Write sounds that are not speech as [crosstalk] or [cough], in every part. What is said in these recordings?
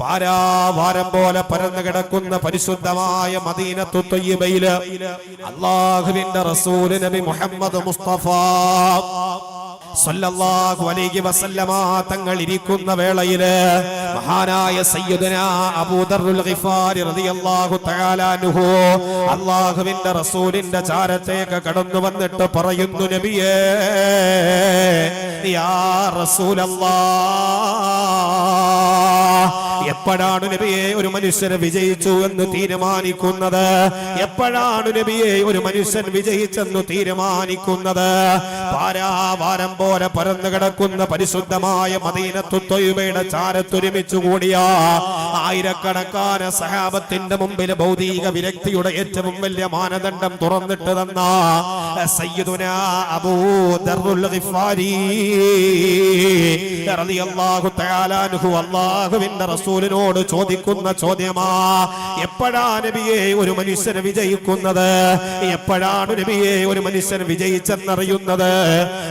പാരാവാരം പോലെ പരന്നു കിടക്കുന്ന പരിശുദ്ധമായ മദീനത്തു തൊയ്യബയിൽ അള്ളാഹുവിന്റെ റസൂൽ നബി മുഹമ്മദ് മുസ്തഫ സല്ലല്ലാഹു അലൈഹി വസല്ലമ തങ്ങൾ ഇരിക്കുന്ന വേളയിൽ മഹാനായ സയ്യിദുന അബൂദർറുൽ ഗിഫാരി റളിയല്ലാഹു തആല അൻഹു അല്ലാഹുവിന്റെ റസൂലിന്റെ ചാരത്തേക്ക് കടന്നു വന്നിട്ട് പറയുന്നു നബിയേ യാ റസൂലല്ലാഹ് എപ്പോഴാണ് നബിയെ ഒരു മനുഷ്യൻ വിജയിച്ചു എന്ന് തീരുമാനിക്കുന്നത്? എപ്പോഴാണ് നബിയെ ഒരു മനുഷ്യൻ വിജയിച്ചെന്ന് തീരുമാനിക്കുന്നത്? പാരാവാരം പോലെ പരന്നു കിടക്കുന്ന പരിശുദ്ധമായ മദീനത്തു തൊയ്ബയുടെ ചാരത്തൊരുമിച്ചു കൂടിയ ആയിരക്കണക്കാന സഹാബത്തിന്റെ മുമ്പിൽ ഭൗതിക വിരക്തിയുടെ ഏറ്റവും വലിയ മാനദണ്ഡം തുറന്നിട്ട് തന്ന സയ്യിദുന അബൂ ദർറുൽ ഗിഫാരി റളിയല്ലാഹു തആല അല്ലാഹുവിന്റെ റസൂലിനോട് ചോദിക്കുന്ന ചോദ്യമാ എപ്പോഴാ നബിയെ ഒരു മനുഷ്യൻ വിജയിക്കുന്നത്? എപ്പോഴാണ് നബിയെ ഒരു മനുഷ്യൻ വിജയിച്ചെന്നറിയുന്നത്?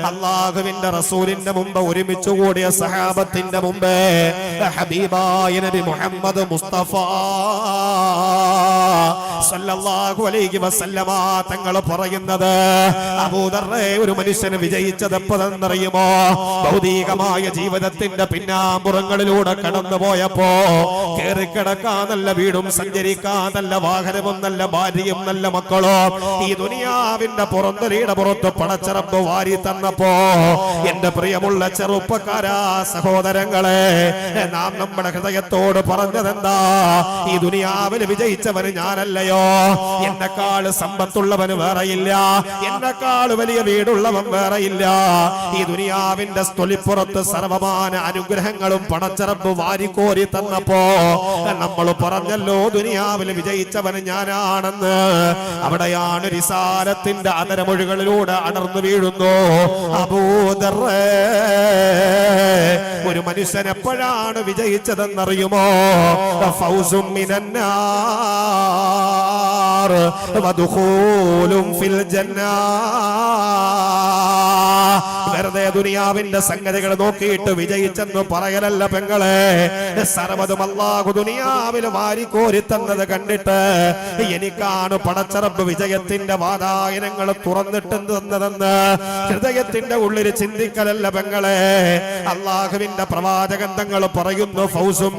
അള്ളാഹുവിന്റെ റസൂലിന്റെ മുമ്പ് ഒരുമിച്ച് കൂടിയ സഹാബത്തിന്റെ മുമ്പ് ഹബീബായ നബി മുഹമ്മദ് മുസ്തഫ സല്ലല്ലാഹു അലൈഹി വസല്ലമ തങ്ങൾ പറയുന്നത് അബൂദറെ ഒരു മനുഷ്യന് വിജയിച്ചത് എപ്പോഴെന്നറിയുമോ? ഭൗതികമായ ജീവിതത്തിന്റെ പിന്നാമ്പുറങ്ങളിലൂടെ കടന്നു പോയപ്പോ കേറിക്കിടക്കാൻ നല്ല വീടും സഞ്ചരിക്കാൻ നല്ല വാഹനവും നല്ല ഭാര്യയും നല്ല മക്കളോ. ഈ ദുനിയാവിന്റെ പുറന്തലിയുടെ പുറത്ത് പടച്ചിറപ്പ് വാരി തന്നപ്പോ എന്റെ പ്രിയമുള്ള ചെറുപ്പക്കാരാ സഹോദരങ്ങളെ നാം നമ്മുടെ ഹൃദയത്തോട് പറഞ്ഞതെന്താ? ഈ ദുനിയാവിൽ വിജയിച്ചവന് ഞാനല്ലയോ? എന്നെക്കാൾ സമ്പത്തുള്ളവന് വേറെയില്ല. എന്നെക്കാൾ വലിയ വീടുള്ളവൻ വേറെയില്ല. ഈ ദുനിയാവിന്റെ സ്തൊലിപ്പുറത്ത് സർവമാന അനുഗ്രഹങ്ങളും പണച്ചറപ്പ് വാരിക്കോരി തന്നപ്പോ നമ്മൾ പറഞ്ഞല്ലോ ദുനിയാവിൽ വിജയിച്ചവന് ഞാനാണെന്ന്. അവിടെയാണ് റിസാലത്തിന്റെ അതരമൊഴികളിലൂടെ അടർന്നു വീഴുന്നു. അബൂദർ ഒരു മനുഷ്യൻ എപ്പോഴാണ് വിജയിച്ചതെന്നറിയുമോ? ഫിൽ ജന്നാ. വെറുതെ ദുനിയാവിന്റെ സംഗതികൾ നോക്കിയിട്ട് വിജയിച്ചെന്ന് പറയലല്ല പെങ്ങളെ. സർവതും അല്ലാഹു ദുനിയാവിൽ വാരിക്കോരി തന്നത് കണ്ടിട്ട് എനിക്കാണ് പടച്ചറബ് വിജയത്തിന്റെ വാതായനങ്ങൾ തുറന്നിട്ട് തന്നതെന്ന് ഹൃദയത്തിന്റെ ഉള്ളിൽ ചിന്തിക്കലല്ല പെങ്ങളെ. അള്ളാഹുവിന്റെ പ്രവാചകൻ തങ്ങൾ പറയുന്നു ഫൗസും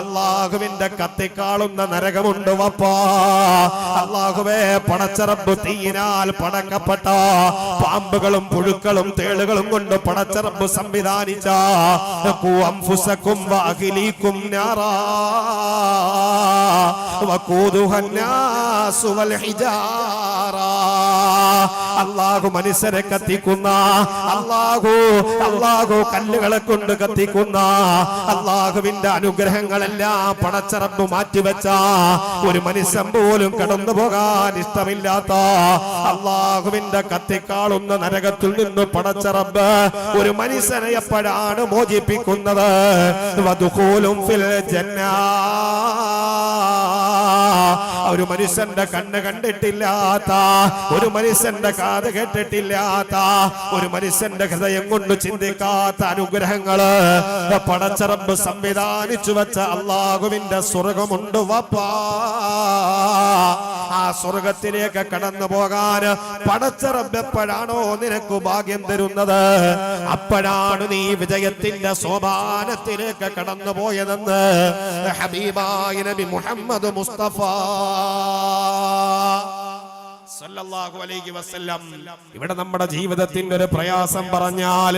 അള്ളാഹുവിന്റെ കത്തിക്കാളുന്ന നരകമുണ്ട് വപ്പാ. അള്ളാഹുവേ പടച്ചറബ് തീയിനാൽ പടക്കപ്പെട്ട പാമ്പുകളും പുഴുക്കളും തേളുകളും കൊണ്ട് പടച്ചറമ്പ് സംവിധാനിച്ച അള്ളാഹു മനുഷ്യരെ കത്തിക്കുന്ന അള്ളാഹു അള്ളാഹു കല്ലുകളെ കൊണ്ട് കത്തിക്കുന്ന അള്ളാഹുവിന്റെ അനുഗ്രഹങ്ങളെല്ലാം പടച്ചറമ്പ് മാറ്റിവെച്ച ഒരു മനുഷ്യൻ പോലും കടന്നു പോകാൻ ഇഷ്ടമില്ലാത്ത അള്ളാഹുവിന്റെ കത്തിക്കാളുന്ന നരകത്തിൽ നിന്ന് പടച്ചറമ്പ് ഒരു മനുഷ്യനെ എപ്പോഴാണ് മോചിപ്പിക്കുന്നത്? വധുക്കൂലും ഫിൽ ജന്നാ. ഒരു മനുഷ്യന്റെ കണ്ണ് കണ്ടിട്ടില്ലാത്ത ഒരു മനുഷ്യന്റെ കാത് കേട്ടിട്ടില്ലാത്ത ഒരു മനുഷ്യന്റെ ഹൃദയം കൊണ്ട് ചിന്തിക്കാത്ത അനുഗ്രഹങ്ങൾ. പടച്ചറമ്പ് സംവിധാനിച്ചു വെച്ച അള്ളാഹുവിന്റെ സ്വർഗമുണ്ട് വപ്പാ. ആ സ്വർഗത്തിലേക്ക് കടന്നു പോകാൻ പടച്ചറമ്പ് എപ്പോഴാണോ നിനക്ക് ഭാഗ്യം തരുന്നത്? അപ്പോഴാണ് നീ വിജയത്തിന്റെ സോപാനത്തിലേക്ക് കടന്നു പോയതെന്ന് ഹബീബായ നബി മുഹമ്മദ് മുസ്തഫ Ah. സല്ലല്ലാഹു അലൈഹി വസല്ലം ഇവിടെ നമ്മുടെ ജീവിതത്തിന്റെ ഒരു പ്രയാസം പറഞ്ഞാൽ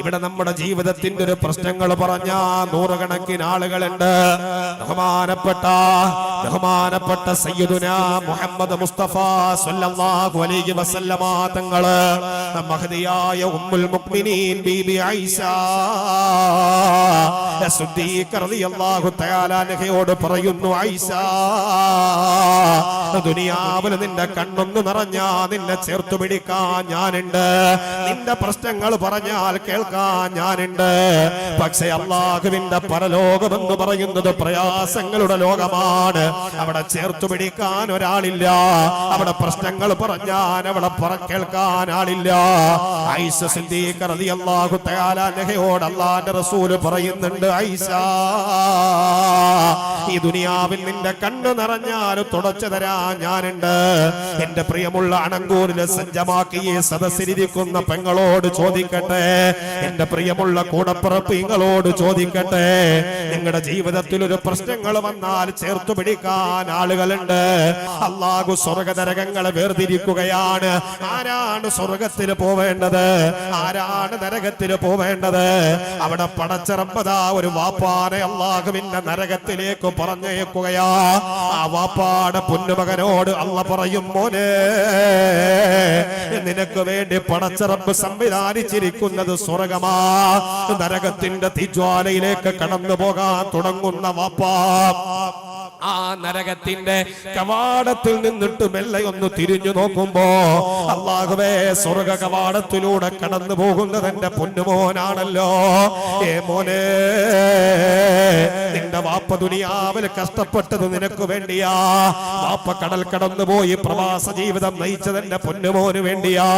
ഇവിടെ നമ്മുടെ ജീവിതത്തിന്റെ ഒരു പ്രശ്നങ്ങൾ പറഞ്ഞ നൂറുകണക്കിന് ആളുകളുണ്ട്. ബഹുമാനപ്പെട്ട ബഹുമാനപ്പെട്ട സയ്യിദുന മുഹമ്മദ് മുസ്തഫ സല്ലല്ലാഹു അലൈഹി വസല്ലമ തങ്ങൾ ഉമ്മുൽ മുഅ്മിനീൻ ബീബി ഐഷ സിദ്ദീഖ് റളിയല്ലാഹു തആല പറയുന്നു ഐഷ ദുനിയാവിൽ നിന്റെ കണ്ണൊന്ന് നിറഞ്ഞാ നിന്നെ ചേർത്തു പിടിക്കാൻ ഞാനുണ്ട്. നിന്റെ പ്രശ്നങ്ങൾ പറഞ്ഞാൽ കേൾക്കാൻ ഞാനുണ്ട്. പക്ഷെ അള്ളാഹുവിന്റെ പരലോകമെന്ന് പറയുന്നത് പ്രയാസങ്ങളുടെ ലോകമാണ്. അവിടെ ചേർത്തു പിടിക്കാൻ ഒരാളില്ല. അവിടെ പ്രശ്നങ്ങൾ പറഞ്ഞാൽ അവിടെ പറ കേൾക്കാൻ ആളില്ല. ഐസ സിദ്ദീഖ് റളിയല്ലാഹു തആല അൻഹയോട് അള്ളാന്റെ റസൂൽ പറയുന്നുണ്ട് ഐസ ഈ ദുനിയാവിൽ നിന്റെ കണ്ണു നിറഞ്ഞാൽ തുടച്ചു തരാൻ ഞാനുണ്ട്. എന്റെ പ്രിയമുള്ള അണങ്കൂരിലെ സജ്ജമാക്കി ഈ സദസ്സിലിരിക്കുന്ന പെങ്ങളോട് ചോദിക്കട്ടെ? എന്റെ പ്രിയമുള്ള കൂടപ്പിറപ്പിങ്ങളോട് ചോദിക്കട്ടെ? നിങ്ങളുടെ ജീവിതത്തിൽ ഒരു പ്രശ്നങ്ങൾ വന്നാൽ ചേർത്തു പിടിക്കാൻ ആളുകളുണ്ട്. അള്ളാഹു സ്വർഗതരകങ്ങളെ വേർതിരിക്കുകയാണ്. ആരാണ് സ്വർഗത്തിന് പോവേണ്ടത്? ആരാണ് നരകത്തിന് പോവേണ്ടത്? അവിടെ പടച്ചിറമ്പതാ ഒരു വാപ്പാനെ അള്ളാഹുവിന്റെ നരകത്തിലേക്ക് പറഞ്ഞേക്കുകയാ. ആ വാപ്പാടെ പൊന്നുമകനോട് അള്ള പറയും മോനെ നിനക്ക് വേണ്ടി പടച്ചിറപ്പ് സംവിധാനിച്ചിരിക്കുന്നത് സ്വർഗമാ. നരകത്തിന്റെ തിജ്വാലയിലേക്ക് കടന്നു പോകാൻ തുടങ്ങുന്ന വാപ്പാ. ആ നരകത്തിന്റെ കവാടത്തിൽ നിന്നിട്ട് മെല്ലെ ഒന്ന് തിരിഞ്ഞു നോക്കുമ്പോ അള്ളാഹുവേ സ്വർഗ കവാടത്തിലൂടെ കടന്നു പോകുന്നത് എന്റെ പൊന്നുമോനാണല്ലോ. ഏ മോനെ നിന്റെ വാപ്പ ദുനിയാവിൽ കഷ്ടപ്പെട്ടത് നിനക്ക് വേണ്ടിയാ. വാപ്പ കടൽ കടന്നു പോയി പ്രവാസ ജീവിതം നയിച്ചത് എന്റെ പൊന്നുമോന് വേണ്ടിയാ.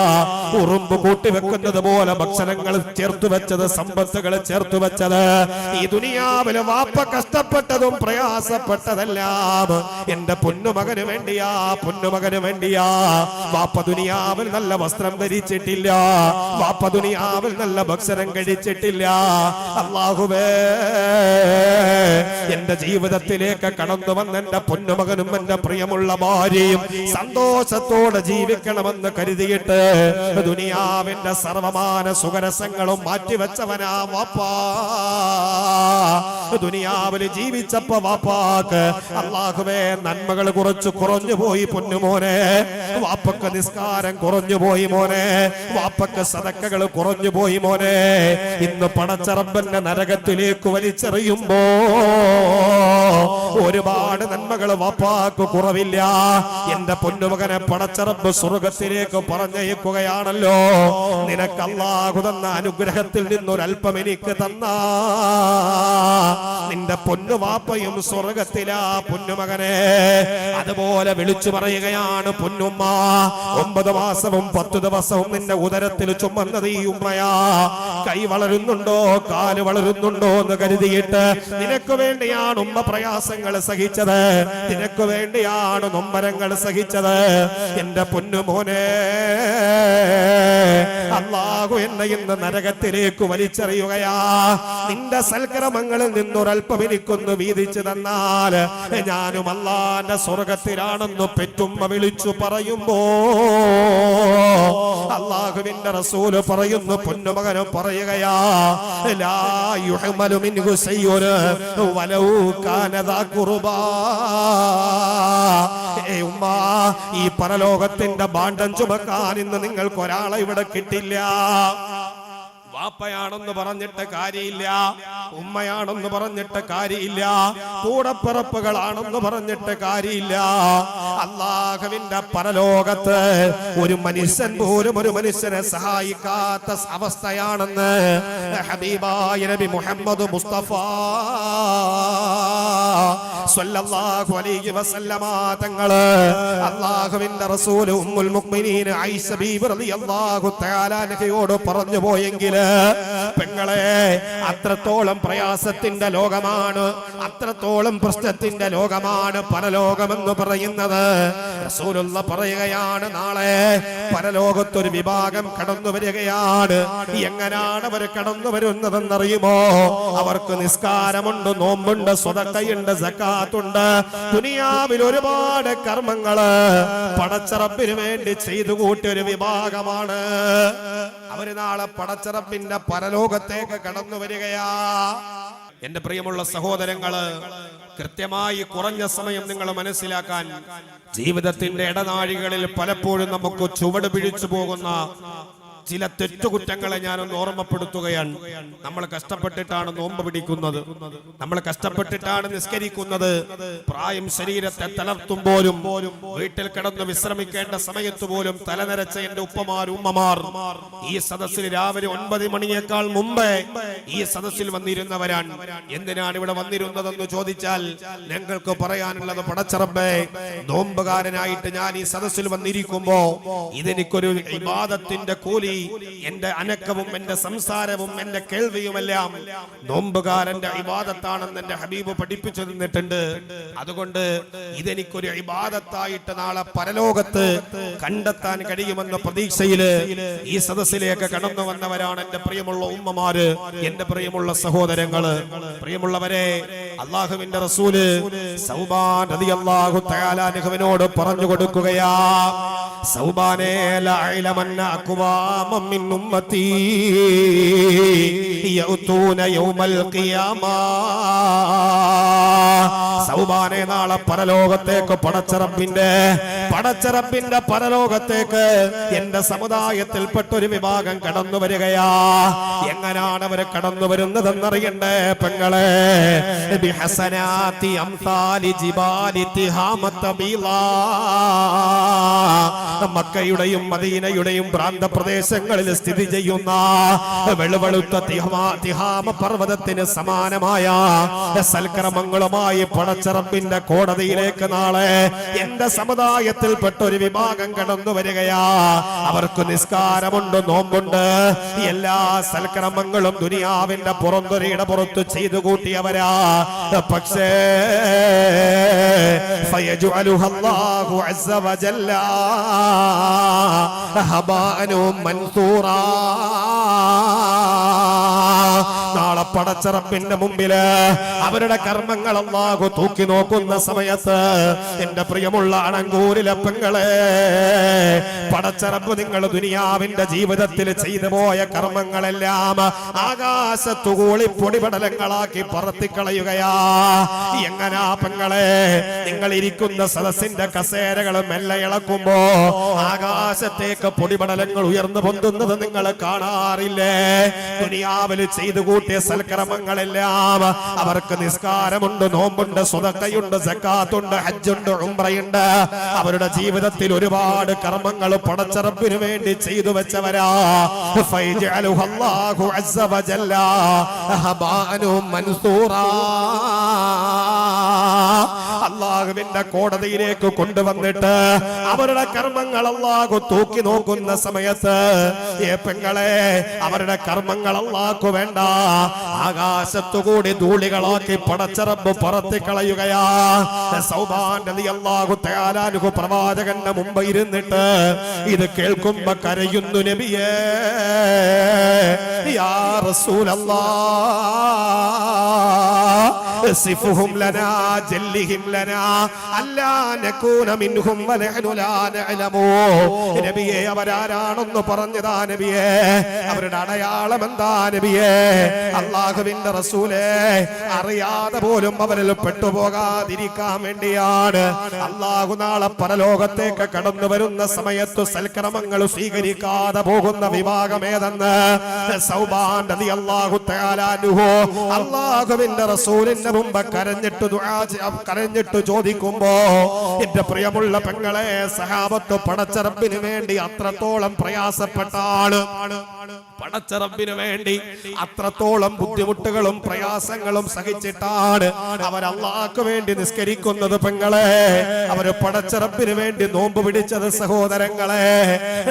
ഉറുമ്പ് കൂട്ടിവെക്കുന്നത് പോലെ ഭക്ഷണങ്ങൾ ചേർത്തു വെച്ചത് സമ്പത്തുകൾ ചേർത്തു വെച്ചത്. ഈ ദുനിയാവിൽ വാപ്പ കഷ്ടപ്പെട്ടതും പ്രയാസപ്പെട്ടതെല്ലാം. എന്റെ പൊന്നുമകന് വേണ്ടിയാ പൊന്നുമകന് വേണ്ടിയാ. വാപ്പ ദുനിയാവിൽ നല്ല വസ്ത്രം ധരിച്ചിട്ടില്ല. വാപ്പ ദുനിയാവിൽ നല്ല ഭക്ഷണം കഴിച്ചിട്ടില്ല. അള്ളാഹുവേ എന്റെ ജീവിതത്തിലേക്ക് കടന്നു വന്ന എന്റെ പൊന്നുമകനും എന്റെ പ്രിയമുള്ള ഭാര്യയും സന്തോഷത്തോടെ ജീവിക്കണമെന്ന് കരുതിയിട്ട് ദുനിയാവിന്റെ സർവമാന സുഖരസങ്ങളും മാറ്റിവെച്ചവനാ വാപ്പാ. ദുനിയാവിൽ ജീവിച്ചപ്പോ വാപ്പാക്ക് അള്ളാഹുവേ നന്മകൾ കുറച്ച് കുറഞ്ഞു പോയി പൊന്നുമോനെ വാപ്പക്ക് നിസ്കാരം കുറഞ്ഞു പോയി മോനെ. വാപ്പക്ക് സതക്കകൾ കുറഞ്ഞു പോയി മോനെ. ഇന്ന് പണച്ചറമ്പന്റെ നരകത്തിലേക്ക് വലിച്ചെറിയുമ്പോ ഒരുപാട് നന്മകൾ വാപ്പാക്ക് കുറവില്ല. എന്റെ പൊന്നുമകനെ പടച്ചറമ്പ് സ്വർഗത്തിലേക്ക് പറഞ്ഞയക്കുകയാണല്ലോ. നിനക്ക് അള്ളാഹു തന്ന അനുഗ്രഹത്തിൽ നിന്നൊരൽപ്പം എനിക്ക് തന്ന. നിന്റെ പൊന്നു വാപ്പയും സ്വർഗത്തിലാ. പൊന്നുമകനെ. അതുപോലെ വിളിച്ചു പറയുകയാണ് പൊന്നുമ്മ. ഒമ്പത് മാസവും പത്ത് ദിവസവും നിന്റെ ഉദരത്തിൽ ചുമന്നത് ഈ ഉമ്മയാ. കൈ വളരുന്നുണ്ടോ കാൽ വളരുന്നുണ്ടോ എന്ന് കരുതിയിട്ട് നിനക്ക് വേണ്ടിയാണ് ഉമ്മ പ്രയാസങ്ങൾ സഹിച്ചത്. നിനക്ക് വേണ്ടിയാണ് നൊമ്പരങ്ങൾ സഹിച്ചത്. എന്റെ പൊന്നുമോനെ അള്ളാഹു എന്നെ ഇന്ന് നരകത്തിലേക്ക് വലിച്ചെറിയുകയാ. നിന്റെ സൽക്രമങ്ങളിൽ നിന്നൊരൽപ്പം എനിക്കൊന്ന് വീതിച്ചു തന്നാൽ [laughs] ഞാനും അല്ലാന്റെ സ്വർഗത്തിലാണെന്ന് പെറ്റുമ്മ വിളിച്ചു പറയുമ്പോ അള്ളാഹുവിന്റെ റസൂൽ പറയുന്നു പൊന്നുമകനും പറയുകയാ ഈ പരലോകത്തിന്റെ ബാണ്ടം ചുമക്കാൻ ഇന്ന് നിങ്ങൾക്ക് ഒരാളെ ഇവിടെ കിട്ടില്ല. വാപ്പയാണെന്ന് പറഞ്ഞിട്ട് കാര്യമില്ല ഉമ്മയാണെന്ന് പറഞ്ഞിട്ട് കാര്യമില്ല കൂടപ്പിറപ്പുകളാണെന്ന് പറഞ്ഞിട്ട് കാര്യമില്ല. അള്ളാഹുവിന്റെ പരലോകത്ത് ഒരു മനുഷ്യൻ പോലും ഒരു മനുഷ്യനെ സഹായിക്കാത്ത അവസ്ഥയാണെന്ന് ഹബീബായ നബി മുഹമ്മദ് മുസ്തഫ സ്വല്ലല്ലാഹു അലൈഹി വസല്ലമ ഉമ്മുൽ മുഅ്മിനീൻ റളിയല്ലാഹു തആല പറഞ്ഞു പോയെങ്കിൽ പെങ്ങളെ അത്രത്തോളം പ്രയാസത്തിന്റെ ലോകമാണ് അത്രത്തോളം പ്രശ്നത്തിന്റെ ലോകമാണ് പരലോകമെന്ന് പറയുന്നത്. റസൂലുള്ള പറയുകയാണ് നാളെ പരലോകത്തൊരു വിഭാഗം കടന്നു വരികയാണ്. എങ്ങനെയാണ് അവർ കടന്നു വരുന്നതെന്നറിയുമോ? അവർക്ക് നിസ്കാരമുണ്ട് നോമ്പുണ്ട് സ്വതക്കയുണ്ട് സക്കാത്തുണ്ട്. ദുനിയാവിൽ ഒരുപാട് കർമ്മങ്ങൾ പടച്ചറപ്പിന് വേണ്ടി ചെയ്തു കൂട്ടിയ ഒരു വിഭാഗമാണ്. അവർ നാളെ പടച്ചറപ്പിന്റെ പരലോകത്തേക്ക് കടന്നു വരികയാ. എന്റെ പ്രിയമുള്ള സഹോദരങ്ങൾ കൃത്യമായി കുറഞ്ഞ സമയം നിങ്ങൾ മനസ്സിലാക്കാൻ ജീവിതത്തിന്റെ ഇടനാഴികളിൽ പലപ്പോഴും നമുക്ക് ചുവട് പിഴിച്ചു പോകുന്ന ചില തെറ്റുകുറ്റങ്ങളെ ഞാനൊന്ന് ഓർമ്മപ്പെടുത്തുകയാണ്. നമ്മൾ കഷ്ടപ്പെട്ടിട്ടാണ് നോമ്പ് പിടിക്കുന്നത്. നമ്മൾ കഷ്ടപ്പെട്ടിട്ടാണ് നിസ്കരിക്കുന്നത്. പ്രായം ശരീരത്തെ തളർത്തുമ്പോഴും വീട്ടിൽ കിടന്ന് വിശ്രമിക്കേണ്ട സമയത്ത് പോലും തലനരച്ച എന്റെ ഉപ്പമാർ ഉമ്മമാർ. ഈ സദസ്സിൽ രാവിലെ ഒൻപത് മണിയേക്കാൾ മുമ്പേ ഈ സദസ്സിൽ വന്നിരുന്നവരാണ്. എന്തിനാണ് ഇവിടെ വന്നിരുന്നതെന്ന് ചോദിച്ചാൽ ഞങ്ങൾക്ക് പറയാനുള്ളത് പടച്ചറബേ നോമ്പുകാരനായിട്ട് ഞാൻ ഈ സദസ്സിൽ വന്നിരിക്കുമ്പോ ഇതെനിക്കൊരു വിവാദത്തിന്റെ കൂലി. എന്റെ അനക്കവും എന്റെ സംസാരവും എന്റെ കേൾവിയുമെല്ലാം നോമ്പുകാരന്റെ ഇബാദത്താണെന്ന് എന്റെ ഹബീബ് പഠിപ്പിച്ചു തന്നിട്ടുണ്ട്. അതുകൊണ്ട് ഇതെനിക്കൊരു ഇബാദത്തായിട്ട് നാളെ പരലോകത്ത് കണ്ടെത്താൻ കഴിയുമെന്ന പ്രതീക്ഷയിൽ ഈ സദസ്സിലേക്ക് കടന്നു വന്നവരാണ് എന്റെ പ്രിയമുള്ള ഉമ്മമാര് എന്റെ പ്രിയമുള്ള സഹോദരങ്ങൾ. പ്രിയമുള്ളവരെ അള്ളാഹുവിന്റെ റസൂൽ സൗബാൻ റളിയല്ലാഹു തആല തയാലാനുഹുവിനോട് പറഞ്ഞു കൊടുക്കുകയാ. സൗബാനേ നാളെ പരലോകത്തേക്ക് പടച്ചറപ്പിന്റെ പടച്ചറപ്പിന്റെ പരലോകത്തേക്ക് എന്റെ സമുദായത്തിൽപ്പെട്ട ഒരു വിഭാഗം കടന്നു വരികയാ. എങ്ങനാണ് അവർ കടന്നു വരുന്നതെന്നറിയണ്ടേ പെങ്ങളെ? ബിഹസനാത്തി അംസാലി ജിബാലി തിഹാമത്ത ബീളാ. മക്കയുടെയും മദീനയുടെയും പ്രാന്തപ്രദേശങ്ങളിൽ സ്ഥിതി ചെയ്യുന്ന വെളുവെളുത്ത തിഹമാ- തിഹാമ പർവ്വതത്തിന് സമാനമായ സൽക്രമങ്ങളുമായി പടച്ചറപ്പിന്റെ കോടതിയിലേക്ക് നാളെ എന്റെ സമുദായത്തിൽപ്പെട്ട ഒരു വിഭാഗം കടന്നു വരികയാ അവർക്ക് നിസ്കാരമുണ്ട് നോമ്പുണ്ട് എല്ലാ സൽക്രമങ്ങളും ദുനിയാവിന്റെ പുറന്തൊരയുടെ പുറത്ത് ചെയ്തു കൂട്ടിയവരാ പക്ഷേ فيجعلها الله عز وجل റഹബാനോ മൻസൂറ. പടച്ചറപ്പിന്റെ മുമ്പിൽ അവരുടെ കർമ്മങ്ങൾ അള്ളാഹു തൂക്കി നോക്കുന്ന സമയത്ത് എന്റെ പ്രിയമുള്ള അണങ്കൂരിലെ പെങ്ങളെ പടച്ചറപ്പ് നിങ്ങൾ ദുനിയാവിന്റെ ജീവിതത്തിൽ ചെയ്തു പോയ കർമ്മങ്ങളെല്ലാം ആകാശത്തു കൂളി പൊടിപടലങ്ങളാക്കി പറത്തിക്കളയുകയാ. എങ്ങനാ പെങ്ങളെ നിങ്ങൾ ഇരിക്കുന്ന സദസ്സിന്റെ കസേരകൾ മെല്ലെ ഇളക്കുമ്പോ ആകാശത്തേക്ക് പൊടിപടലങ്ങൾ ഉയർന്നു പൊന്തുന്നത് നിങ്ങൾ കാണാറില്ലേ? ദുനിയാവിൽ ചെയ്തു കൂട്ടിയ സൽക്രമങ്ങളെല്ലാം അവർക്ക് നിസ്കാരമുണ്ട് നോമ്പുണ്ട് സ്വതക്കയുണ്ട് സക്കാത്തുണ്ട് ഹജ്ജുണ്ട് ഉംറയുണ്ട്. അവരുടെ ജീവിതത്തിൽ ഒരുപാട് കർമ്മങ്ങൾ പടച്ചറപ്പിനു വേണ്ടി ചെയ്തു വെച്ചവരാ. അള്ളാഹുവിന്റെ കോടതിയിലേക്ക് കൊണ്ടുവന്നിട്ട് അവരുടെ കർമ്മങ്ങൾ അള്ളാഹു തൂക്കി നോക്കുന്ന സമയത്ത് ഏ പെങ്ങളെ അവരുടെ കർമ്മങ്ങൾ അള്ളാഹു വേണ്ട. ആകാശത്തുകൂടി ധൂളികളാക്കി പടച്ചറമ്പ് പറത്തി കളയുകയാഹു പ്രവാചകന്റെ മുമ്പ് ഇരുന്നിട്ട് ഇത് കേൾക്കുമ്പോ കരയുന്നു നബിയേ യാ സിഫുഹും ലനാ جلهم لنا ألا نكون منهم ونحن لا نعلم നബിയെ അവരാരാണെന്ന് പറഞ്ഞതാ നബിയെ അവരുടെ അടയാളം എന്താ നബിയെ അള്ളാഹുവിന്റെ റസൂലെ അറിയാതെ പോലും അവരിൽ പെട്ടുപോകാതിരിക്കാൻ വേണ്ടിയാണ് അള്ളാഹു നാളെ പരലോകത്തേക്ക് കടന്നു വരുന്ന സമയത്ത് സൽക്രമങ്ങൾ സ്വീകരിക്കാതെ പോകുന്ന വിഭാഗം ഏതെന്ന് സൗബാൻ നദി അള്ളാഹു തയാലാനുഹോ അള്ളാഹുവിന്റെ റസൂലിന്റെ മുമ്പ് കരഞ്ഞിട്ട് ദുആ ചെ- കരഞ്ഞിട്ട് ചോദിക്കുമ്പോ എന്റെ പ്രിയമുള്ള പെങ്ങളെ സഹാബത്ത് പടച്ചറപ്പിന് വേണ്ടി അത്രത്തോളം പ്രയാസപ്പെട്ടാണ് പടച്ചറപ്പിന് വേണ്ടി അത്രത്തോളം ബുദ്ധിമുട്ടുകളും പ്രയാസങ്ങളും സഹിച്ചിട്ടാണ് അവരല്ലാക്ക് വേണ്ടി നിസ്കരിക്കുന്നത് പെങ്ങളെ അവർ പടച്ചറപ്പിന് വേണ്ടി നോമ്പ് പിടിച്ചത് സഹോദരങ്ങളെ.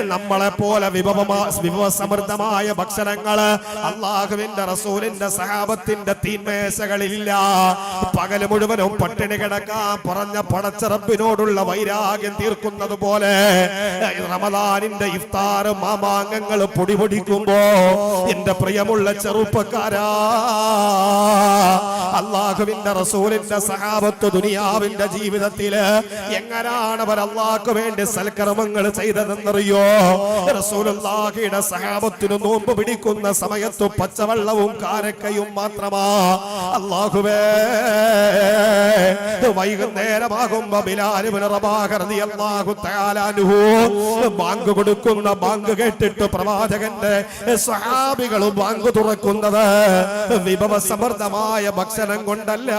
നമ്മളെ പോലെ വിഭവമാ വിഭവസമൃദ്ധമായ ഭക്ഷണങ്ങൾ അള്ളാഹുവിന്റെ റസൂലിന്റെ സഹാബത്തിന്റെ തീന്മേശകളില്ല. പകൽ മുഴുവനും പട്ടിണി കിടക്കാൻ പറഞ്ഞ പടച്ചറപ്പിനോടുള്ള വൈരാഗ്യം തീർക്കുന്നത് പോലെ റമദാനിന്റെ ഇഫ്താർ മാമാങ്കങ്ങൾ പൊടിപൊടിക്കുമ്പോ എന്റെ പ്രിയമുള്ള ചെറുപ്പക്കാരാ അള്ളാഹുവിന്റെ റസൂലിന്റെ സഹാബത്ത് ദുനിയാവിന്റെ ജീവിതത്തിൽ എങ്ങനാണ് അവർ അള്ളാഹ്ക്ക് വേണ്ടി സൽക്കർമ്മങ്ങൾ ചെയ്തതെന്നറിയോ? റസൂലുള്ളാഹിയുടെ സഹാബത്തിന് നോമ്പ് പിടിക്കുന്ന സമയത്ത് പച്ചവെള്ളവും കാരക്കയും മാത്രമാ. അള്ളാഹുവേ വൈകുന്നേരമാകുമ്പോ ബാങ്ക് കൊടുക്കുന്ന ബാങ്ക് കേട്ടിട്ട് പ്രവാചകന്റെ സഹാബികൾ ബാങ്ക് തുറക്കുന്നത് വിഭവസമൃദ്ധമായ ഭക്ഷണം കൊണ്ടല്ല.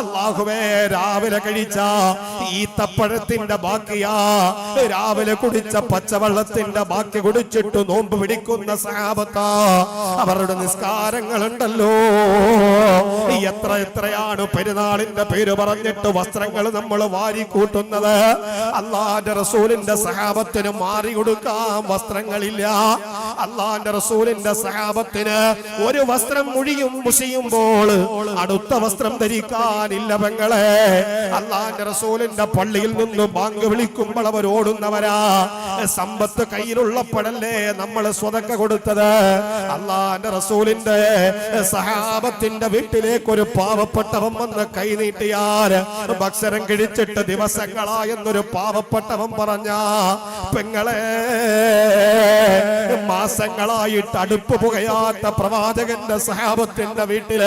അള്ളാഹുവേ രാവിലെ കഴിച്ച ഈത്തപ്പഴത്തിന്റെ ബാക്കിയാ രാവിലെ കുടിച്ച പച്ചവെള്ളത്തിന്റെ ബാക്കി കുടിച്ചിട്ട് നോമ്പ് പിടിക്കുന്ന സഹാബത്ത. അവരുടെ നിസ്കാരങ്ങൾ ഉണ്ടല്ലോ എത്ര എത്രയാണ് പെരുന്നാളിന്റെ പേര് പറഞ്ഞിട്ട് വസ്ത്രങ്ങൾ നമ്മൾ വാരി കൂട്ടുന്നത് അള്ളാന്റെ റസൂലിന്റെ സഹാബത്തിന് മാറി കൊടുക്കാൻ വസ്ത്രങ്ങളില്ല. അള്ളാന്റെ റസൂലിന്റെ സഹാബത്തിന് ഒരു വസ്ത്രം മുഴിയും മുഷിയുമ്പോൾ അടുത്ത വസ്ത്രം ധരിക്കാനില്ല പെങ്ങളെ. അള്ളാന്റെ റസൂലിന്റെ പള്ളിയിൽ നിന്ന് ബാങ്ക് വിളിക്കുമ്പോൾ അവർ ഓടുന്നവരാ. സമ്പത്ത് കയ്യിലുള്ളപ്പോഴല്ലേ നമ്മൾ സ്വതക്ക കൊടുത്തത്? അള്ളാന്റെ റസൂലിന്റെ സഹാബത്തിന്റെ വീട്ടിലേക്ക് ഒരു പാവപ്പെട്ടവൻ വന്ന് കൈനീട്ടിയാൽ ഭക്ഷണം കിഴിച്ചിട്ട് ദിവസങ്ങളായെന്നൊരു പാവപ്പെട്ടവൻ പറഞ്ഞ പെങ്ങളെ മാസങ്ങളായിട്ട് അടുപ്പ് പുകയാത്ത പ്രവാചകന്റെ സഹാബത്തിന്റെ വീട്ടിൽ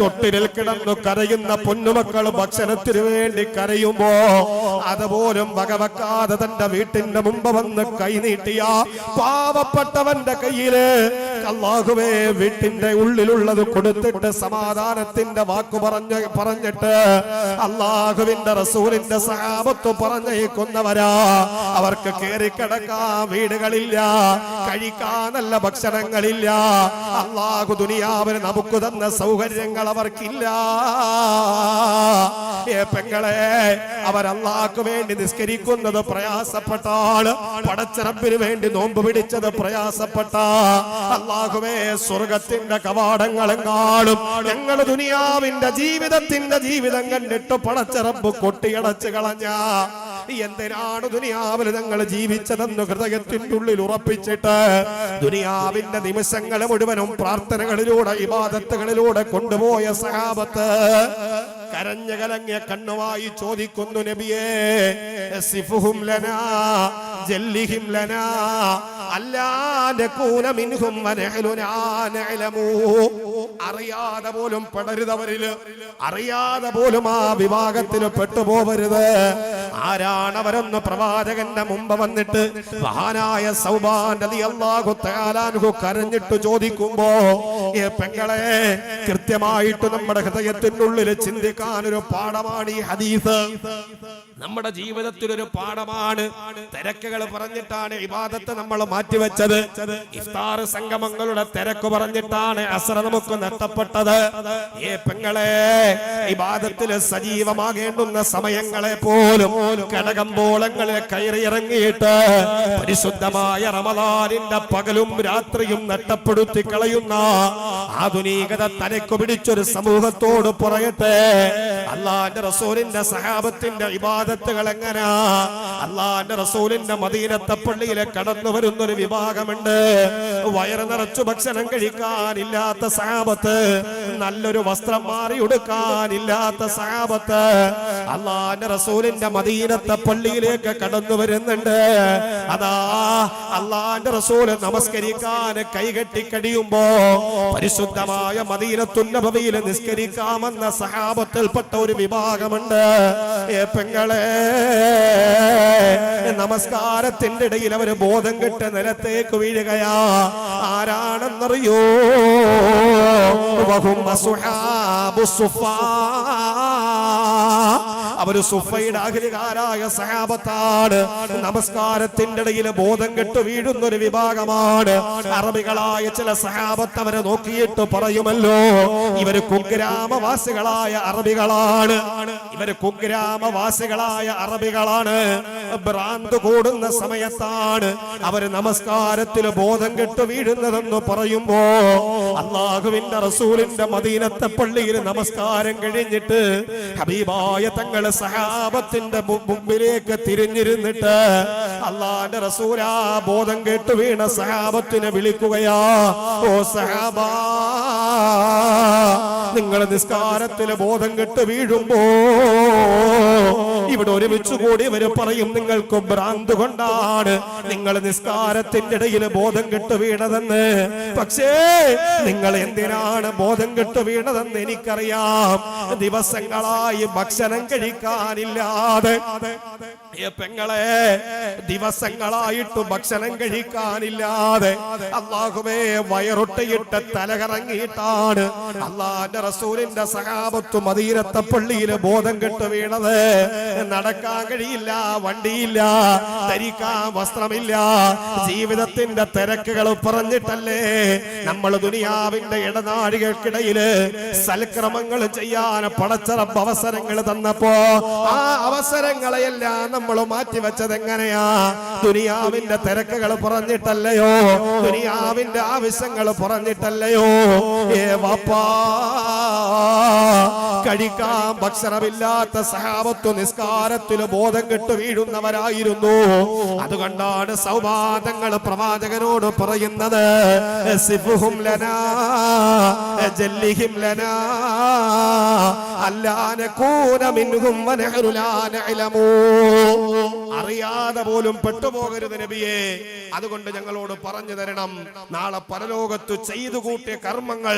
തൊട്ടിലിൽ കിടന്നു കരയുന്ന പൊന്നുമക്കൾ ഭക്ഷണത്തിന് വേണ്ടി കരയുമ്പോ അതുപോലും വകവെക്കാതെ തന്റെ വീട്ടിന്റെ മുമ്പ് വന്ന് കൈനീട്ടിയ പാവപ്പെട്ടവന്റെ കയ്യിൽ അള്ളാഹുവേ വീട്ടിന്റെ ഉള്ളിലുള്ളത് കൊടുത്തിട്ട് സമാധാനത്തിന്റെ വാക്ക് പറഞ്ഞ പറഞ്ഞിട്ട് അള്ളാഹുവിന്റെ റസൂലിന്റെ സഹാബത്ത് പറഞ്ഞേക്കുന്നവരാ അവർക്ക് കയറിക്കിടക്കാൻ വീടുകളില്ല കഴിക്കാൻ നല്ല ഭക്ഷണങ്ങളില്ല. അള്ളാഹു ദുനിയാവിന് നമുക്ക് തന്ന സൗകര്യങ്ങൾ അവർക്കില്ല. പെങ്ങളെ അള്ളാഹ്ക്ക് വേണ്ടി നിസ്കരിക്കുന്നത് പ്രയാസപ്പെട്ടാണ് പടച്ചിറപ്പിന് വേണ്ടി നോമ്പ് പിടിച്ചത് പ്രയാസപ്പെട്ട അള്ളാഹുവേ സ്വർഗത്തിന്റെ കവാടങ്ങളെങ്ങാളും ഞങ്ങൾ ദുനിയാവിന്റെ ജീവിതത്തിന്റെ ജീവിതം കണ്ടിട്ട് പടച്ചിറപ്പ് കൊട്ടിയടച്ച് കളഞ്ഞ എന്തിനാണ് ദുനിയാവിൽ ഞങ്ങൾ ജീവിച്ചതെന്ന് ഹൃദയത്തിന്റെ ഉള്ളിൽ ഉറപ്പിച്ചിട്ട് ദുനിയാവിന്റെ നിമിഷങ്ങൾ മുഴുവനും പ്രാർത്ഥനകളിലൂടെ ഇബാദത്തുകളിലൂടെ കൊണ്ടുപോയ സഹാബത്ത് കരഞ്ഞ കലങ്ങിയ കണ്ണുമായി ചോദിക്കുന്നു നബിയേ സിഫുഹും ലനാ ജല്ലിഹിം ലനാ അറിയാതെ പോലും പെടരുതവരിൽ അറിയാതെ പോലും ആ വിഭാഗത്തിൽ പെട്ടുപോവരുത്. ആരാണ് പ്രവാചകന്റെ മുമ്പ് വന്നിട്ട് മഹാനായ സൗബാൻ റളിയല്ലാഹു തആല കരഞ്ഞിട്ട് ചോദിക്കുമ്പോ ഏ പെങ്ങളെ കൃത്യമായിട്ട് നമ്മുടെ ഹൃദയത്തിനുള്ളിൽ ചിന്തിക്കാൻ ഒരു പാഠമാണ് ഈ ഹദീസ്. നമ്മുടെ ജീവിതത്തിൽ ഒരു പാഠമാണ്. തിരക്കുകൾ പറഞ്ഞിട്ടാണ് ഇബാദത്ത് നമ്മൾ മാറ്റിവെച്ചത്. ഇഫ്താർ സംഗമങ്ങളുടെ തിരക്ക് പറഞ്ഞിട്ടാണ് അസറ നമുക്ക് നഷ്ടപ്പെട്ടത്. ഏ പെങ്ങളെ ഇബാദത്തിൽ സജീവമാകേണ്ടുന്ന സമയങ്ങളെ പോലും കടകമ്പോളങ്ങളിൽ കയറിയിറങ്ങിയിട്ട് പരിശുദ്ധമായ റമദാനിന്റെ പകലും രാത്രിയും നഷ്ടപ്പെടുത്തി കളയുന്ന ആധുനികത തലക്കു പിടിച്ചൊരു സമൂഹത്തോട് പറയട്ടെ. അള്ളാന്റെ റസൂലിന്റെ സഹാബത്തിന്റെ ഇബാദത്തുകൾ എങ്ങനാ അള്ളാന്റെ റസൂലിന്റെ മദീനത്തെ പള്ളിയിലെ കടന്നു വരുന്ന ഒരു വിഭാഗമുണ്ട്. വയറ് നിറച്ചു ഭക്ഷണം കഴിക്കാനില്ലാത്ത സാപത്ത് നല്ലൊരു വസ്ത്രം മാറി ഉടുക്കാനില്ലാത്ത സാപത്ത്. അള്ളാന്റെ റസൂലിന്റെ മദീനത്തെ പള്ളിയിലേക്ക് കടന്നു വരുന്നുണ്ട്. അതാ അള്ളാന്റെ റസൂൽ നമസ്കരിക്കാൻ കൈകെട്ടി കഴിയുമ്പോ പരിശുദ്ധമായ മദീനത്തുന്നഭവിയിൽ നിസ്കരിക്കാമെന്ന സഹാബത്തിൽപ്പെട്ട ഒരു വിഭാഗമുണ്ട്. ഏ പെങ്ങളെ നമസ്കാരത്തിന്റെ ഇടയിൽ അവർ ബോധം കെട്ട് നിലത്തേക്ക് വീഴുകയാ ആരാണെന്നറിയോ സുഫാ. അവർ സുഫയുടെ അഖിലുകാരായ സഹാബത്താണ്. നമസ്കാരത്തിന്റെ ഇടയിൽ ബോധം കെട്ട് വീഴുന്ന ഒരു വിഭാഗമാണ്. അറബികളായ ചില സഹാബത്ത് അവരെ നോക്കിയിട്ട് പറയുമല്ലോ ഇവർ കുഗ്രാമവാസികളായ അറബികളാണ്. ഇവർ കുഗ്രാമവാസികളായ അറബികളാണ്. ഭ്രാന്ത് കൂടുന്ന സമയത്താണ് അവർ നമസ്കാരത്തിൽ ബോധം കെട്ട് വീഴുന്നതെന്ന് പറയുമ്പോ അള്ളാഹുവിന്റെ റസൂലിന്റെ മദീനത്തെ പള്ളിയിൽ നമസ്കാരം കഴിഞ്ഞിട്ട് ഹബീബായ തങ്ങൾ സഹാബത്തിന്റെ മു- മുമ്പിലേക്ക് തിരിഞ്ഞിരുന്നിട്ട് അള്ളാന്റെ റസൂലാ ബോധം കേട്ടു വീണ സഹാബത്തിനെ വിളിക്കുകയാ ഓ സഹാബാ നിങ്ങൾ നിസ്കാരത്തിലെ ബോധം കെട്ട് വീഴുമ്പോ ഇവിടെ ഒരുമിച്ച് കൂടി ഇവർ പറയും നിങ്ങൾക്ക് ഭ്രാന്ത് കൊണ്ടാണ്. നിങ്ങൾ നിസ്കാരത്തിന്റെ ഇടയിൽ ബോധം കെട്ട് വീണതെന്ന്. പക്ഷേ നിങ്ങൾ എന്തിനാണ് ബോധം കെട്ട് വീണതെന്ന് എനിക്കറിയാം. ദിവസങ്ങളായി ഭക്ഷണം കഴിക്കാനില്ലാതെ. പെങ്ങളെ ദിവസങ്ങളായിട്ട് ഭക്ഷണം കഴിക്കാനില്ലാതെ. അള്ളാഹുവേ വയറൊട്ടയിട്ട് തലകറങ്ങിയിട്ടാണ് അള്ളാന്റെ റസൂലിന്റെ സഹാബത്ത് അതീരത്തെ പള്ളിയിൽ ബോധം കെട്ട് വീണത്. നടക്കാൻ കഴിയില്ല വണ്ടിയില്ല ധരിക്കാൻ വസ്ത്രമില്ല. ജീവിതത്തിന്റെ തിരക്കുകൾ പറഞ്ഞിട്ടല്ലേ നമ്മൾ ദുനിയാവിന്റെ ഇടനാഴികൾക്കിടയിൽ സൽക്രമങ്ങൾ ചെയ്യാൻ പടച്ചറപ്പ് അവസരങ്ങൾ തന്നപ്പോ ആ അവസരങ്ങളെയെല്ലാം നമ്മൾ മാറ്റിവെച്ചത് എങ്ങനെയാ ദുനിയാവിന്റെ തിരക്കുകൾ പറഞ്ഞിട്ടല്ലയോ? ദുനിയാവിന്റെ ആവശ്യങ്ങൾ പറഞ്ഞിട്ടല്ലയോ? ഏ വാപ്പാ കഴിക്കാൻ ഭക്ഷണമില്ലാത്ത സഹാബത്വ നിസ്കാരത്തിൽ ബോധം കെട്ട് വീഴുന്നവരായിരുന്നു. അതുകൊണ്ടാണ് സൗവാദങ്ങൾ പ്രവാചകനോട് പറയുന്നത്. ലനാ ജല്ലിഹിം ലനാ അറിയാതെ പോലും പെട്ടുപോകരുത് നബിയെ. അതുകൊണ്ട് ഞങ്ങളോട് പറഞ്ഞു തരണം. നാളെ പരലോകത്തു ചെയ്തു കൂട്ടിയ കർമ്മങ്ങൾ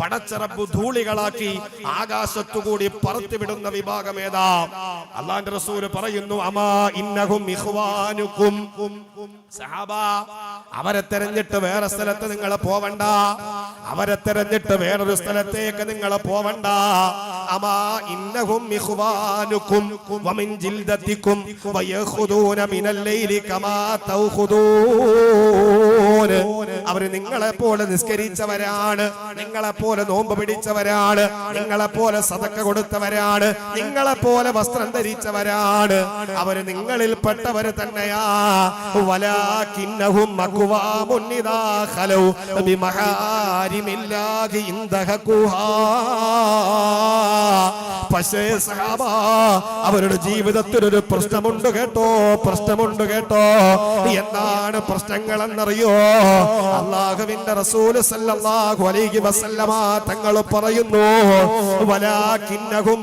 പടച്ചറപ്പ് ധൂളികളാക്കി ആകാശത്തുകൂടി പറത്തിവിടുന്ന വിഭാഗം ഏതാ? അള്ളാന്റെ റസൂൽ പറയുന്നു അമാ ഇന്നഹും ഇഖ്വാനുക്കും. സഹാബ അവരെ തെരഞ്ഞിട്ട് വേറെ സ്ഥലത്ത് നിങ്ങൾ പോവണ്ട. അവരെ തെരഞ്ഞിട്ട് വേറൊരു സ്ഥലത്തേക്ക് നിങ്ങൾ പോവണ്ട. അമാ ഇന്നഹും ഇഖ്വാനുക്കും വമിൻ ജിൽദത്തിക്കും വയഖുദൂന മിനൽ ലൈലി കമാ തൗഖുദൂന അവർ നിങ്ങളെ പോലെ നിസ്കരിച്ചവരാണ്. നിങ്ങളെ പോലെ നോമ്പ് പിടിച്ചവരാണ്. നിങ്ങളെ പോലെ സതക്ക കൊടുത്തവരാണ്. നിങ്ങളെ പോലെ വസ്ത്രം ധരിച്ചവരാണ്. അവർ നിങ്ങളിൽ പെട്ടവര് തന്നെയാ. അവരുടെ ജീവിതത്തിൽ ഒരു പ്രശ്നമുണ്ട് കേട്ടോ പ്രശ്നമുണ്ട് കേട്ടോ. എന്താണ് പ്രശ്നങ്ങൾ എന്നറിയോ അള്ളാഹുവിന്റെ റസൂൽ സല്ലല്ലാഹു അലൈഹി വസല്ലമ തങ്ങൾ പറയുന്നു വലാകിന്നഹും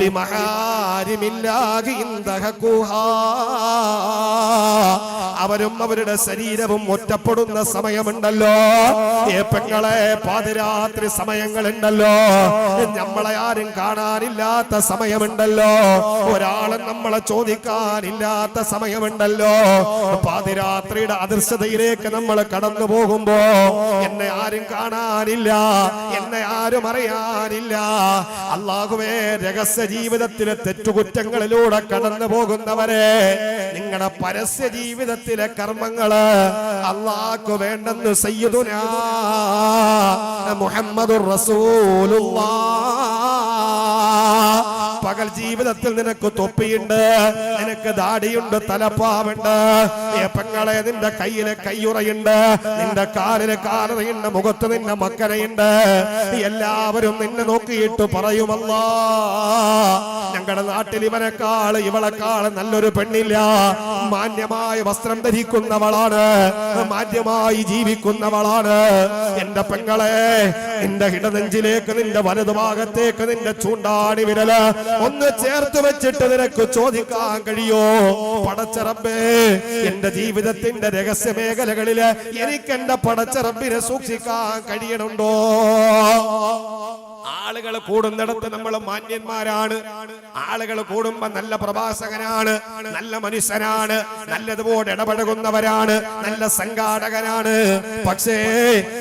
ബിമഹാരിമില്ലാഹി അവരും അവരുടെ ശരീരവും ഒറ്റപ്പെടുന്ന സമയമുണ്ടല്ലോ. ഏപ്പങ്ങളെ പെങ്ങളെ പാതിരാത്രി സമയങ്ങളുണ്ടല്ലോ. നമ്മളെ ആരും കാണാനില്ലാത്ത സമയമുണ്ടല്ലോ. ഒരാളും നമ്മളെ ചോദിക്കാനില്ലാത്ത സമയമുണ്ടല്ലോ. പാതിരാത്രിയുടെ അദൃശ്യതയിലേക്ക് നമ്മൾ കടന്നു പോകുമ്പോ എന്നെ ആരും കാണാനില്ല എന്നെ ആരും അറിയാനില്ല. അള്ളാഹുവേ രഹസ്യ ജീവിതത്തിലെ തെറ്റുകുറ്റങ്ങളിലൂടെ കടന്നു പോകുന്നവരെ നിങ്ങളുടെ പരസ്യ ജീവിതത്തിലെ കർമ്മങ്ങൾ അള്ളാഹ്ക്ക് വേണ്ടെന്ന് സയ്യിദുനാ മുഹമ്മദുർ റസൂലുള്ളാഹ് പകൽ ജീവിതത്തിൽ നിനക്ക് തൊപ്പിയുണ്ട് നിനക്ക് ദാടിയുണ്ട് തലപ്പാവുണ്ട്. പെങ്ങളെ നിന്റെ കയ്യിലെ കയ്യുറയുണ്ട് നിന്റെ കാലിലെ കാലറയുണ്ട് മുഖത്ത് നിന്റെ മക്കരയുണ്ട്. എല്ലാവരും നിന്നെ നോക്കിയിട്ട് പറയുമല്ലോ ഞങ്ങളുടെ നാട്ടിൽ ഇവനെക്കാൾ ഇവളെക്കാൾ നല്ലൊരു പെണ്ണില്ല. മാന്യമായ വസ്ത്രം ധരിക്കുന്നവളാണ് മാന്യമായി ജീവിക്കുന്നവളാണ്. എന്റെ പെങ്ങളെ നിന്റെ ഇടനെഞ്ചിലേക്ക് നിന്റെ വലതുഭാഗത്തേക്ക് നിന്റെ ചൂണ്ടാടി വിരൽ ഒന്ന് ചേർത്ത് വെച്ചിട്ട് നിനക്ക് ചോദിക്കാൻ കഴിയോ? പടച്ചറബേ എന്റെ ജീവിതത്തിന്റെ രഹസ്യ മേഖലകളിൽ എനിക്ക് എന്റെ പടച്ചറബിനെ സൂക്ഷിക്കാൻ കഴിയണുണ്ടോ? ആളുകൾ കൂടുന്നിടത്ത് നമ്മൾ മാന്യന്മാരാണ്. ആളുകൾ കൂടുമ്പോ നല്ല പ്രഭാഷകനാണ് നല്ല മനുഷ്യനാണ് നല്ലതുപോലെ ഇടപഴകുന്നവരാണ് നല്ല സംഘാടകനാണ്. പക്ഷേ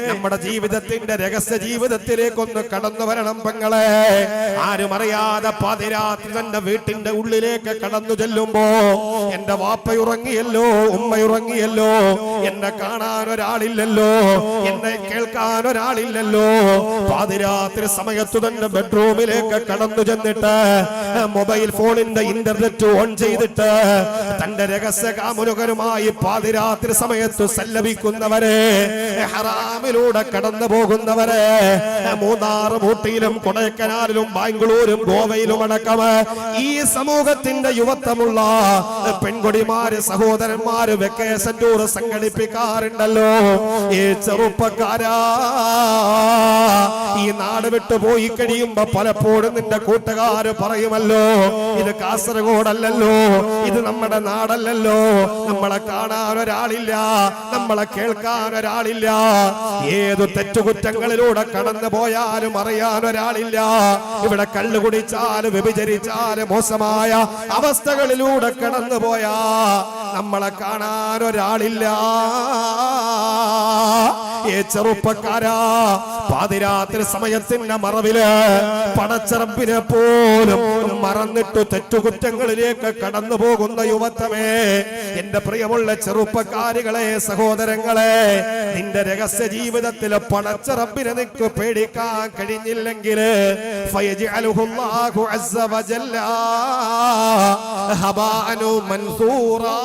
നമ്മുടെ ജീവിതത്തിന്റെ രഹസ്യ ജീവിതത്തിലേക്കൊന്ന് കടന്നു വരണം പെങ്ങളെ. ആരും അറിയാതെ പാതിരാത്രി തന്റെ വീട്ടിന്റെ ഉള്ളിലേക്ക് കടന്നു ചെല്ലുമ്പോ എന്റെ വാപ്പയുറങ്ങിയല്ലോ ഉമ്മയുറങ്ങിയല്ലോ എന്നെ കാണാൻ ഒരാളില്ലല്ലോ എന്നെ കേൾക്കാൻ ഒരാളില്ലല്ലോ പാതിരാത്രി സമയത്തു തന്നെ ബെഡ്റൂമിലേക്ക് കടന്നു ചെന്നിട്ട് മൊബൈൽ ഫോണിന്റെ ഇന്റർനെറ്റ് ഓൺ ചെയ്തിട്ട് തന്റെ രഹസ്യ കാമുരുകരുമായി പാതിരാത്രി സമയത്ത് സല്ലപിക്കുന്നവരെ ഹറാമിലൂടെ കടന്നു പോകുന്നവരെ മൂന്നാർ ഊട്ടിയിലും കൊടൈക്കനാലിലും ബാംഗ്ലൂരും ഗോവയിലും അടക്കം ഈ സമൂഹത്തിന്റെ യുവത്വമുള്ള പെൺകുടിമാര് സഹോദരന്മാര് വെക്കേഷൻ ടൂർ സംഘടിപ്പിക്കാറുണ്ടല്ലോ. ഈ ചെറുപ്പക്കാരാ ഈ നാട് വിട്ടു പോയി കഴിയുമ്പോ പലപ്പോഴും നിന്റെ കൂട്ടുകാര് പറയുമല്ലോ ഇത് കാസർഗോഡല്ലല്ലോ ഇത് നമ്മുടെ നാടല്ലല്ലോ നമ്മളെ കാണാൻ ഒരാളില്ല നമ്മളെ കേൾക്കാൻ ഒരാളില്ല ഏത് തെറ്റുകുറ്റങ്ങളിലൂടെ കടന്നു പോയാലും അറിയാൻ ഒരാളില്ല ഇവിടെ കള്ളു കുടിച്ചാലും വ്യഭിചരിച്ചാലും മോശമായ അവസ്ഥകളിലൂടെ കടന്നു പോയാ നമ്മളെ കാണാൻ ഒരാളില്ല ഏ ചെറുപ്പക്കാരാ പാതിരാത്രി സമയത്തിന്റെ മറവിൽ പടച്ചറപ്പിനെ പോലും മറന്നിട്ട് തെറ്റുകുറ്റങ്ങളിലേക്ക് കടന്നു പോകുന്ന യുവത്വമേ. എന്റെ പ്രിയമുള്ള ചെറുപ്പക്കാരികളെ സഹോദരങ്ങളെ നിന്റെ രഹസ്യ ജീവിതത്തിൽ പടച്ചറപ്പിനെ നിനക്ക് പേടിക്കാൻ കഴിഞ്ഞില്ലെങ്കിൽ ഹബാനു മൻസൂറാ.